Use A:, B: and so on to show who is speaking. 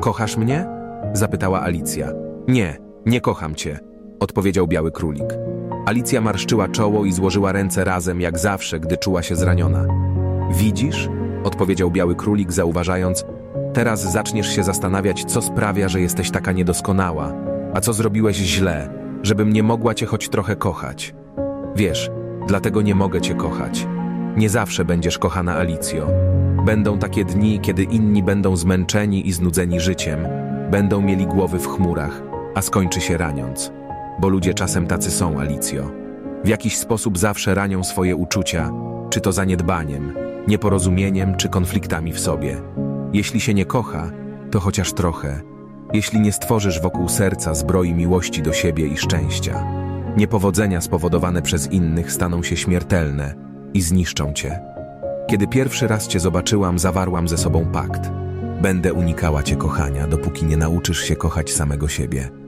A: Kochasz mnie? Zapytała Alicja. Nie, nie kocham cię, odpowiedział biały królik. Alicja marszczyła czoło i złożyła ręce razem, jak zawsze, gdy czuła się zraniona. Widzisz? odpowiedział biały królik, zauważając. Teraz zaczniesz się zastanawiać, co sprawia, że jesteś taka niedoskonała, a co zrobiłeś źle, żebym nie mogła cię choć trochę kochać. Wiesz, dlatego nie mogę cię kochać. Nie zawsze będziesz kochana Alicjo. Będą takie dni, kiedy inni będą zmęczeni i znudzeni życiem, będą mieli głowy w chmurach, a skończy się raniąc. Bo ludzie czasem tacy są, Alicjo. W jakiś sposób zawsze ranią swoje uczucia, czy to zaniedbaniem, nieporozumieniem, czy konfliktami w sobie. Jeśli się nie kocha, to chociaż trochę. Jeśli nie stworzysz wokół serca zbroi miłości do siebie i szczęścia, niepowodzenia spowodowane przez innych staną się śmiertelne i zniszczą cię. Kiedy pierwszy raz cię zobaczyłam, zawarłam ze sobą pakt. Będę unikała cię kochania, dopóki nie nauczysz się kochać samego siebie.